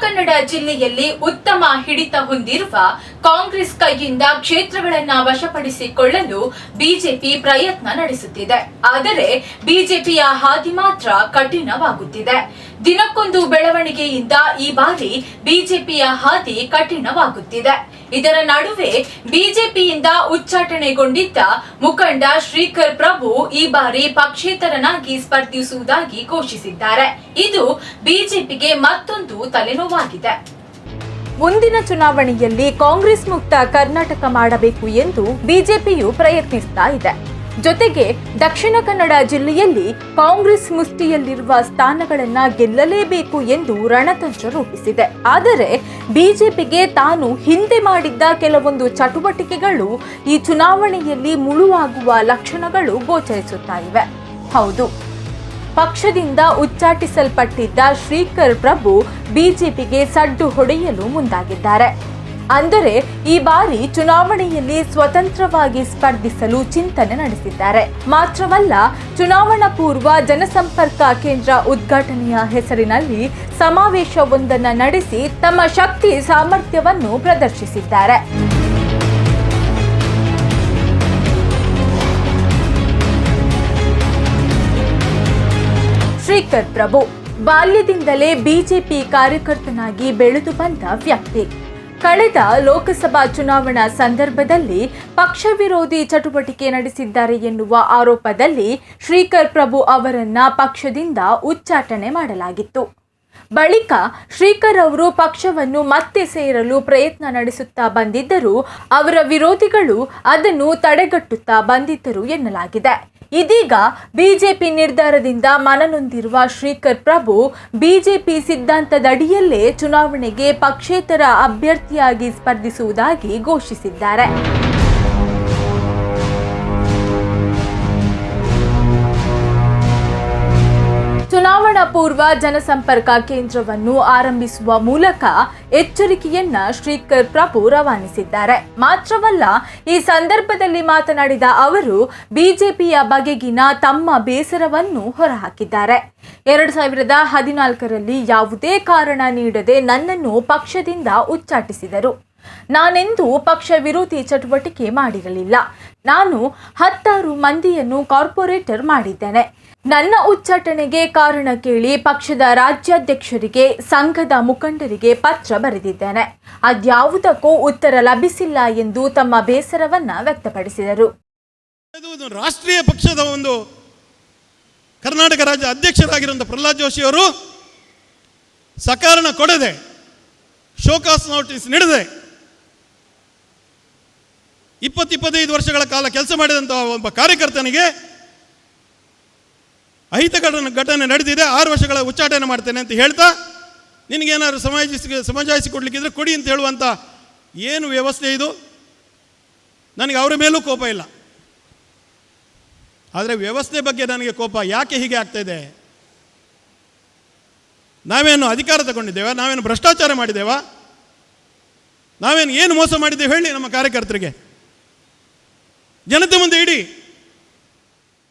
ಕನ್ನಡ ಜಿಲ್ಲೆಯಲ್ಲಿ ಉತ್ತಮ ಹಿಡಿತ ಹೊಂದಿರುವ ಕಾಂಗ್ರೆಸ್ ಕೈಯಿಂದ ಕ್ಷೇತ್ರಗಳನ್ನ ವಶಪಡಿಸಿಕೊಳ್ಳಲು ಬಿಜೆಪಿ ಪ್ರಯತ್ನ ನಡೆಸುತ್ತಿದೆ. ಆದರೆ ಬಿಜೆಪಿಯ ಹಾದಿ ಮಾತ್ರ ಕಠಿಣವಾಗುತ್ತಿದೆ. ದಿನಕ್ಕೊಂದು ಬೆಳವಣಿಗೆಯಿಂದ ಈ ಬಾರಿ ಬಿಜೆಪಿಯ ಹಾದಿ ಕಠಿಣವಾಗುತ್ತಿದೆ. ಇದರ ನಡುವೆ ಬಿಜೆಪಿಯಿಂದ ಉಚ್ಚಾಟನೆಗೊಂಡಿದ್ದ ಮುಖಂಡ ಶ್ರೀಕರ್ ಪ್ರಭು ಈ ಬಾರಿ ಪಕ್ಷೇತರನಾಗಿ ಸ್ಪರ್ಧಿಸುವುದಾಗಿ ಘೋಷಿಸಿದ್ದಾರೆ. ಇದು ಬಿಜೆಪಿಗೆ ಮತ್ತೊಂದು ತಲೆನೋವಾಗಿದೆ. ಮುಂದಿನ ಚುನಾವಣೆಯಲ್ಲಿ ಕಾಂಗ್ರೆಸ್ ಮುಕ್ತ ಕರ್ನಾಟಕ ಮಾಡಬೇಕು ಎಂದು ಬಿಜೆಪಿಯು ಪ್ರಯತ್ನಿಸ್ತಾ ಇದೆ. ಜೊತೆಗೆ ದಕ್ಷಿಣ ಕನ್ನಡ ಜಿಲ್ಲೆಯಲ್ಲಿ ಕಾಂಗ್ರೆಸ್ ಮುಷ್ಟಿಯಲ್ಲಿರುವ ಸ್ಥಾನಗಳನ್ನು ಗೆಲ್ಲಲೇಬೇಕು ಎಂದು ರಣತಂತ್ರ ರೂಪಿಸಿದೆ. ಆದರೆ ಬಿಜೆಪಿಗೆ ತಾನು ಹಿಂದೆ ಮಾಡಿದ್ದ ಕೆಲವೊಂದು ಚಟುವಟಿಕೆಗಳು ಈ ಚುನಾವಣೆಯಲ್ಲಿ ಮುಳುವಾಗುವ ಲಕ್ಷಣಗಳು ಗೋಚರಿಸುತ್ತಾ ಇವೆ. ಹೌದು. ಪಕ್ಷದಿಂದ ಉಚ್ಚಾಟಿಸಲ್ಪಟ್ಟಿದ್ದ ಶ್ರೀಕರ್ ಪ್ರಭು ಬಿಜೆಪಿಗೆ ಸಡ್ಡು ಹೊಡೆಯಲು ಮುಂದಾಗಿದ್ದಾರೆ. ಅಂದರೆ ಈ ಬಾರಿ ಚುನಾವಣೆಯಲ್ಲಿ ಸ್ವತಂತ್ರವಾಗಿ ಸ್ಪರ್ಧಿಸಲು ಚಿಂತನೆ ನಡೆಸಿದ್ದಾರೆ. ಮಾತ್ರವಲ್ಲ, ಚುನಾವಣಾ ಪೂರ್ವ ಜನಸಂಪರ್ಕ ಕೇಂದ್ರ ಉದ್ಘಾಟನೆಯ ಹೆಸರಿನಲ್ಲಿ ಸಮಾವೇಶವೊಂದನ್ನು ನಡೆಸಿ ತಮ್ಮ ಶಕ್ತಿ, ಸಾಮರ್ಥ್ಯವನ್ನು ಪ್ರದರ್ಶಿಸಿದ್ದಾರೆ. ಶ್ರೀಕರ್ ಪ್ರಭು, ಬಾಲ್ಯದಿಂದಲೇ ಬಿಜೆಪಿ ಕಾರ್ಯಕರ್ತನಾಗಿ ಬೆಳೆದು ಬಂದ ವ್ಯಕ್ತಿ. ಕಳೆದ ಲೋಕಸಭಾ ಚುನಾವಣಾ ಸಂದರ್ಭದಲ್ಲಿ ಪಕ್ಷ ವಿರೋಧಿ ಚಟುವಟಿಕೆ ನಡೆಸಿದ್ದಾರೆ ಎನ್ನುವ ಆರೋಪದಲ್ಲಿ ಶ್ರೀಕರ್ ಪ್ರಭು ಅವರನ್ನ ಪಕ್ಷದಿಂದ ಉಚ್ಚಾಟನೆ ಮಾಡಲಾಗಿತ್ತು. ಬಳಿಕ ಶ್ರೀಕರ್ ಅವರು ಪಕ್ಷವನ್ನು ಮತ್ತೆ ಸೇರಲು ಪ್ರಯತ್ನ ನಡೆಸುತ್ತಾ ಬಂದಿದ್ದರೂ ಅವರ ವಿರೋಧಿಗಳು ಅದನ್ನು ತಡೆಗಟ್ಟುತ್ತಾ ಬಂದಿದ್ದರು ಎನ್ನಲಾಗಿದೆ. ಇದೀಗ ಬಿಜೆಪಿ ನಿರ್ಧಾರದಿಂದ ಮನನೊಂದಿರುವ ಶ್ರೀಕರ್ ಪ್ರಭು ಬಿಜೆಪಿ ಸಿದ್ಧಾಂತದಡಿಯಲ್ಲೇ ಚುನಾವಣೆಗೆ ಪಕ್ಷೇತರ ಅಭ್ಯರ್ಥಿಯಾಗಿ ಸ್ಪರ್ಧಿಸುವುದಾಗಿ ಘೋಷಿಸಿದ್ದಾರೆ. ಚುನಾವಣಾ ಪೂರ್ವ ಜನಸಂಪರ್ಕ ಕೇಂದ್ರವನ್ನು ಆರಂಭಿಸುವ ಮೂಲಕ ಎಚ್ಚರಿಕೆಯನ್ನ ಶ್ರೀಕರ್ ಪ್ರಭು ರವಾನಿಸಿದ್ದಾರೆ. ಮಾತ್ರವಲ್ಲ, ಈ ಸಂದರ್ಭದಲ್ಲಿ ಮಾತನಾಡಿದ ಅವರು, ಬಿಜೆಪಿಯ ಬಗೆಗಿನ ತಮ್ಮ ಬೇಸರವನ್ನು ಹೊರಹಾಕಿದ್ದಾರೆ. ಎರಡು ಸಾವಿರದ ಹದಿನಾಲ್ಕರಲ್ಲಿ ಯಾವುದೇ ಕಾರಣ ನೀಡದೆ ನನ್ನನ್ನು ಪಕ್ಷದಿಂದ ಉಚ್ಚಾಟಿಸಿದರು. ನಾನೆಂದೂ ಪಕ್ಷ ವಿರೋಧಿ ಚಟುವಟಿಕೆ ಮಾಡಿರಲಿಲ್ಲ. ನಾನು ಹತ್ತಾರು ಮಂದಿಯನ್ನು ಕಾರ್ಪೊರೇಟರ್ ಮಾಡಿದ್ದೇನೆ. ನನ್ನ ಉಚ್ಚಾಟನೆಗೆ ಕಾರಣ ಕೇಳಿ ಪಕ್ಷದ ರಾಜ್ಯಾಧ್ಯಕ್ಷರಿಗೆ, ಸಂಘದ ಮುಖಂಡರಿಗೆ ಪತ್ರ ಬರೆದಿದ್ದೇನೆ. ಅದ್ಯಾವುದಕ್ಕೂ ಉತ್ತರ ಲಭಿಸಿಲ್ಲ ಎಂದು ತಮ್ಮ ಬೇಸರವನ್ನ ವ್ಯಕ್ತಪಡಿಸಿದರು. ರಾಷ್ಟ್ರೀಯ ಪಕ್ಷದ ಒಂದು ಕರ್ನಾಟಕ ರಾಜ್ಯ ಅಧ್ಯಕ್ಷರಾಗಿರುವಂಥ ಪ್ರಹ್ಲಾದ್ ಜೋಶಿ ಅವರು ಸಕಾರಣ ಕೊಡದೆ, ಶೋಕಾಸ್ ನೋಟಿಸ್ ನೀಡದೆ ಇಪ್ಪತ್ತು ಇಪ್ಪತ್ತೈದು ವರ್ಷಗಳ ಕಾಲ ಕೆಲಸ ಮಾಡಿದಂಥ ಒಬ್ಬ ಕಾರ್ಯಕರ್ತನಿಗೆ ಅಹಿತ ಘಟನೆ ನಡೆದಿದೆ. ಆರು ವರ್ಷಗಳ ಉಚ್ಚಾಟನೆ ಮಾಡ್ತೇನೆ ಅಂತ ಹೇಳ್ತಾ ನಿನಗೇನಾದ್ರು ಸಮಾಜಿಸಿ ಸಮಜಾಯಿಸಿ ಕೊಡ್ಲಿಕ್ಕಿದ್ರೆ ಕೊಡಿ ಅಂತ ಹೇಳುವಂಥ ಏನು ವ್ಯವಸ್ಥೆ ಇದು? ನನಗೆ ಅವರ ಮೇಲೂ ಕೋಪ ಇಲ್ಲ. ಆದರೆ ವ್ಯವಸ್ಥೆ ಬಗ್ಗೆ ನನಗೆ ಕೋಪ ಯಾಕೆ ಹೀಗೆ ಆಗ್ತಾ ಇದೆ? ನಾವೇನು ಅಧಿಕಾರ ತಗೊಂಡಿದ್ದೇವಾ? ನಾವೇನು ಭ್ರಷ್ಟಾಚಾರ ಮಾಡಿದ್ದೇವಾ? ನಾವೇನು ಏನು ಮೋಸ ಮಾಡಿದ್ದೇವೆ ಹೇಳಿ ನಮ್ಮ ಕಾರ್ಯಕರ್ತರಿಗೆ. ಜನತೆ ಮುಂದೆ ಇಡಿ.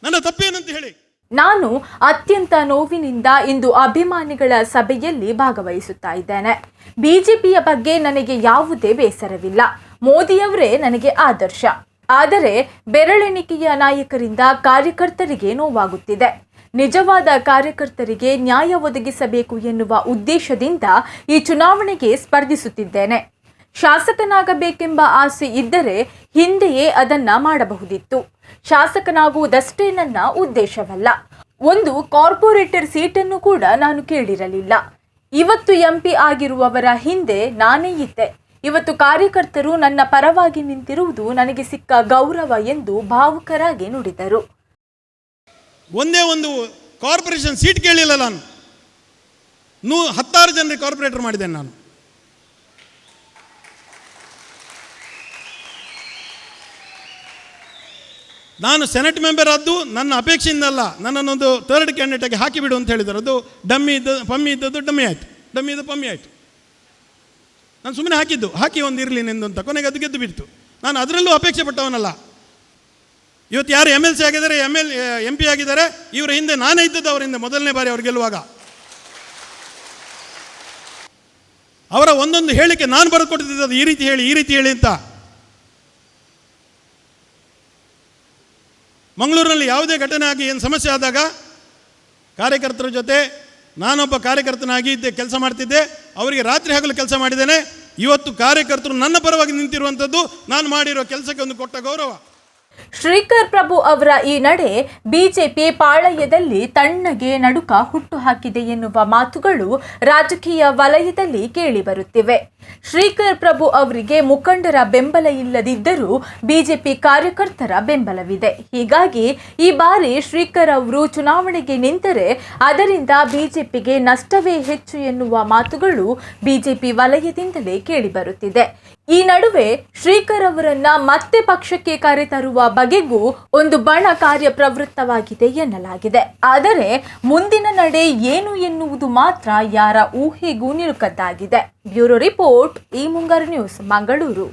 ನನ್ನ ತಪ್ಪೇನಂತ ಹೇಳಿ. ನಾನು ಅತ್ಯಂತ ನೋವಿನಿಂದ ಇಂದು ಅಭಿಮಾನಿಗಳ ಸಭೆಯಲ್ಲಿ ಭಾಗವಹಿಸುತ್ತಾ ಇದ್ದೇನೆ. ಬಿಜೆಪಿಯ ಬಗ್ಗೆ ನನಗೆ ಯಾವುದೇ ಬೇಸರವಿಲ್ಲ. ಮೋದಿಯವರೇ ನನಗೆ ಆದರ್ಶ. ಆದರೆ ಬೆರಳೆಣಿಕೆಯ ನಾಯಕರಿಂದ ಕಾರ್ಯಕರ್ತರಿಗೆ ನೋವಾಗುತ್ತಿದೆ. ನಿಜವಾದ ಕಾರ್ಯಕರ್ತರಿಗೆ ನ್ಯಾಯ ಒದಗಿಸಬೇಕು ಎನ್ನುವ ಉದ್ದೇಶದಿಂದ ಈ ಚುನಾವಣೆಗೆ ಸ್ಪರ್ಧಿಸುತ್ತಿದ್ದೇನೆ. ಶಾಸಕನಾಗಬೇಕೆಂಬ ಆಸೆ ಇದ್ದರೆ ಹಿಂದೆಯೇ ಅದನ್ನ ಮಾಡಬಹುದಿತ್ತು. ಶಾಸಕನಾಗುವುದಷ್ಟೇ ನನ್ನ ಉದ್ದೇಶವಲ್ಲ. ಒಂದು ಕಾರ್ಪೊರೇಟರ್ ಸೀಟನ್ನು ಕೂಡ ನಾನು ಕೇಳಿರಲಿಲ್ಲ. ಇವತ್ತು ಎಂಪಿ ಆಗಿರುವವರ ಹಿಂದೆ ನಾನೇ ಇದ್ದೆ. ಇವತ್ತು ಕಾರ್ಯಕರ್ತರು ನನ್ನ ಪರವಾಗಿ ನಿಂತಿರುವುದು ನನಗೆ ಸಿಕ್ಕ ಗೌರವ ಎಂದು ಭಾವುಕರಾಗಿ ನುಡಿದರು. ಒಂದೇ ಒಂದು ಕಾರ್ಪೊರೇಷನ್ ಸೀಟ್ ಕೇಳಿಲ್ಲ ನಾನು. ನೂ ಹತ್ತಾರು ಜನರಿಗೆ ಕಾರ್ಪೊರೇಟರ್ ಮಾಡಿದ್ದೇನೆ ನಾನು. ನಾನು ಸೆನೆಟ್ ಮೆಂಬರ್ ಆದ್ದು ನನ್ನ ಅಪೇಕ್ಷೆಯಿಂದಲ್ಲ, ನನ್ನನ್ನೊಂದು ಥರ್ಡ್ ಕ್ಯಾಂಡಿಡೇಟಾಗಿ ಹಾಕಿಬಿಡು ಅಂತ ಹೇಳಿದರು. ಅದು ಡಮ್ಮಿ ಇದ್ದ, ಪಮ್ಮಿ ಇದ್ದದ್ದು ಡಮ್ಮಿ ಆಯಿತು. ಡಮ್ಮಿ ಇದ್ದು ಪಮ್ಮಿ ಆಯಿತು. ನಾನು ಸುಮ್ಮನೆ ಹಾಕಿದ್ದು. ಹಾಕಿ ಒಂದು ಇರಲಿ ನಿಂದು ಅಂತ. ಕೊನೆಗೆ ಅದು ಗೆದ್ದು ಬಿಡ್ತು. ನಾನು ಅದರಲ್ಲೂ ಅಪೇಕ್ಷೆ ಪಟ್ಟವನಲ್ಲ. ಇವತ್ತು ಯಾರು ಎಂ ಎಲ್ ಸಿ ಆಗಿದ್ದಾರೆ ಎಂ ಎಲ್ ಎಂ ಪಿ ಆಗಿದ್ದಾರೆ, ಇವರ ಹಿಂದೆ ನಾನೇ ಇದ್ದದ್ದು ಅವರ ಹಿಂದೆ ಮೊದಲನೇ ಬಾರಿ ಅವ್ರು ಗೆಲ್ಲುವಾಗ. ಅವರ ಒಂದೊಂದು ಹೇಳಿಕೆ ನಾನು ಬರೆದು ಅದು ಈ ರೀತಿ ಹೇಳಿ, ಈ ರೀತಿ ಹೇಳಿ ಅಂತ. ಮಂಗಳೂರಿನಲ್ಲಿ ಯಾವುದೇ ಘಟನೆ ಆಗಿ ಏನು ಸಮಸ್ಯೆ ಆದಾಗ ಕಾರ್ಯಕರ್ತರ ಜೊತೆ ನಾನೊಬ್ಬ ಕಾರ್ಯಕರ್ತನಾಗಿ ಇದ್ದೆ, ಕೆಲಸ ಮಾಡ್ತಿದ್ದೆ, ಅವರಿಗೆ ರಾತ್ರಿ ಹಗಲು ಕೆಲಸ ಮಾಡಿದ್ದೇನೆ. ಇವತ್ತು ಕಾರ್ಯಕರ್ತರು ನನ್ನ ಪರವಾಗಿ ನಿಂತಿರುವಂಥದ್ದು ನಾನು ಮಾಡಿರೋ ಕೆಲಸಕ್ಕೆ ಒಂದು ಕೊಟ್ಟ ಗೌರವ. ಶ್ರೀಕರ್ ಪ್ರಭು ಅವರ ಈ ನಡೆ ಬಿಜೆಪಿ ಪಾಳಯದಲ್ಲಿ ತಣ್ಣಗೆ ನಡುಕ ಹುಟ್ಟು ಹಾಕಿದೆ ಎನ್ನುವ ಮಾತುಗಳು ರಾಜಕೀಯ ವಲಯದಲ್ಲಿ ಕೇಳಿಬರುತ್ತಿವೆ ಶ್ರೀಕರ್ ಪ್ರಭು ಅವರಿಗೆ ಮುಖಂಡರ ಬೆಂಬಲ ಇಲ್ಲದಿದ್ದರೂ ಬಿಜೆಪಿ ಕಾರ್ಯಕರ್ತರ ಬೆಂಬಲವಿದೆ. ಹೀಗಾಗಿ ಈ ಬಾರಿ ಶ್ರೀಕರ್ ಅವರು ಚುನಾವಣೆಗೆ ನಿಂತರೆ ಅದರಿಂದ ಬಿಜೆಪಿಗೆ ನಷ್ಟವೇ ಹೆಚ್ಚು ಎನ್ನುವ ಮಾತುಗಳು ಬಿಜೆಪಿ ವಲಯದಿಂದಲೇ ಕೇಳಿಬರುತ್ತಿದೆ ಈ ನಡುವೆ ಶ್ರೀಕರ್ ಅವರನ್ನ ಮತ್ತೆ ಪಕ್ಷಕ್ಕೆ ಕರೆತರುವ ಬಗೆಗೂ ಒಂದು ಬಣ ಕಾರ್ಯ ಪ್ರವೃತ್ತವಾಗಿದೆ ಎನ್ನಲಾಗಿದೆ. ಆದರೆ ಮುಂದಿನ ನಡೆ ಏನು ಎನ್ನುವುದು ಮಾತ್ರ ಯಾರ ಊಹೆಗೂ ನಿಲುಕದ್ದಾಗಿದೆ. ಬ್ಯೂರೋ ರಿಪೋರ್ಟ್, ಈ ಮುಂಗಾರು ನ್ಯೂಸ್, ಮಂಗಳೂರು.